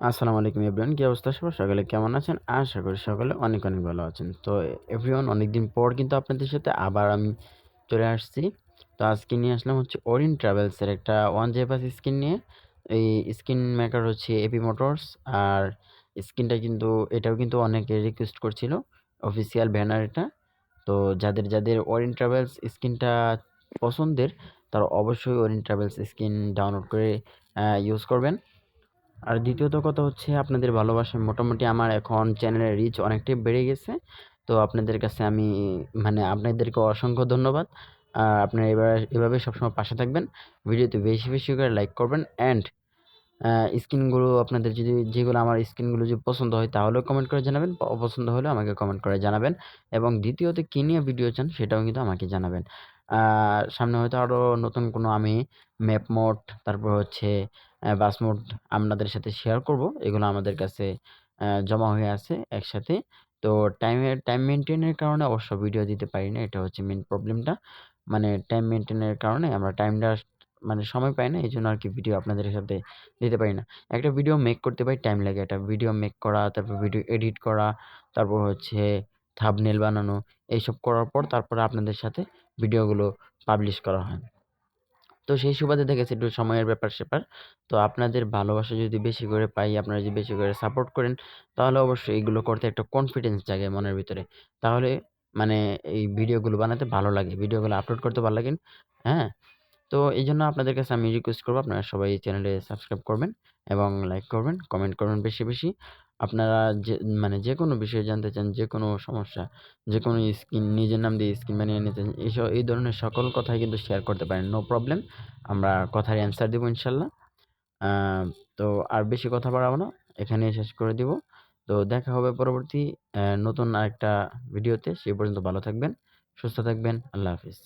আসসালামু আলাইকুম এভরিওয়ান, কি অবস্থা? সবার সকালে কেমন আছেন? আশা করি সকালে অনেক অনেক ভালো আছেন। তো এভরিওয়ান, অনেকদিন পর কিন্তু আপনাদের সাথে আবার আমি চলে আসছি। তো আজকে নিয়ে আসলাম হচ্ছে ওরিন ট্রাভেলসের একটা ওয়ান জেপাস স্কিন নিয়ে। এই স্কিন মেকার হচ্ছে এপি মোটরস আর স্কিনটা কিন্তু, এটাও কিন্তু অনেকে রিকোয়েস্ট করছিল অফিসিয়াল ব্যানার এটা। তো যাদের যাদের ওরিন ট্রাভেলস স্কিনটা পছন্দের, তারা অবশ্যই ওরিন ট্রাভেলস স্কিন ডাউনলোড করে ইউজ করবেন। আর দ্বিতীয়ত কথা হচ্ছে আপনাদের ভালোবাসা মোটামুটি আমার এখন চ্যানেলের রিচ অনেকটাই বেড়ে গেছে। তো আপনাদের কাছে আমি মানে আপনাদেরকে অসংখ্য ধন্যবাদ। আর আপনারা এবার, এভাবে সবসময় পাশে থাকবেন। ভিডিওতে বেশি বেশি করে লাইক করবেন অ্যান্ড স্ক্রিনগুলো আপনাদের যদি, যেগুলো আমার স্ক্রিনগুলো যদি পছন্দ হয় তাহলেও কমেন্ট করে জানাবেন। অপছন্দ হলেও আমাকে কমেন্ট করে জানাবেন। এবং দ্বিতীয়ত কী নিয়ে ভিডিও চান সেটাও কিন্তু আমাকে জানাবেন। সামনে হয়তো আরও নতুন কোনো আমি ম্যাপ মোড তারপর হচ্ছে বাস মোড আপনাদের সাথে শেয়ার করব। এগুলো আমাদের কাছে জমা হয়ে আছে একসাথে। তো টাইমের টাইম মেনটেনের কারণে অবশ্য ভিডিও দিতে পারি না, এটা হচ্ছে মেন প্রবলেমটা মানে টাইম মেনটেনের কারণে আমরা টাইমটা মানে সময় পাই না এই জন্য আর কি ভিডিও আপনাদের সাথে দিতে পারি না। একটা ভিডিও মেক করতে পারি টাইম লাগে। একটা ভিডিও মেক করা, তারপর ভিডিও এডিট করা, তারপর হচ্ছে থাবনেল বানানো, এইসব করার পর তারপরে আপনাদের সাথে ভিডিওগুলো পাবলিশ করা হয়। তো সেই সুবাদে দেখেছি একটু সময়ের ব্যাপার-স্যাপার। তো আপনাদের ভালোবাসা যদি বেশি করে পাই, আপনারা যদি বেশি করে সাপোর্ট করেন, তাহলে অবশ্যই এগুলো করতে একটা কনফিডেন্স জাগে মনের ভিতরে। তাহলে মানে এই ভিডিওগুলো বানাতে ভালো লাগে। ভিডিওগুলো আপলোড করতে ভালো লাগে। হ্যাঁ? তো এই জন্য আপনাদের কাছে আমি রিকোয়েস্ট করব আপনারা সবাই এই চ্যানেলে সাবস্ক্রাইব করবেন এবং লাইক করবেন, কমেন্ট করবেন বেশি, বেশি। আপনারা যে মানে যে কোনো বিষয়ে জানতে চান, যে কোনো সমস্যা, যে কোনো স্কিন নিজের নাম দিয়ে স্কিন বানিয়ে নিতে চান, এইসব এই ধরনের সকল কথাই কিন্তু শেয়ার করতে পারেন। No problem. আমরা কথার অ্যান্সার দিব ইনশাল্লাহ। তো আর বেশি কথা বাড়াবো না। এখানেই শেষ করে দিব। তো দেখা হবে পরবর্তী নতুন আরেকটা ভিডিওতে। সেই পর্যন্ত ভালো থাকবেন, সুস্থ থাকবেন। আল্লাহ হাফিজ।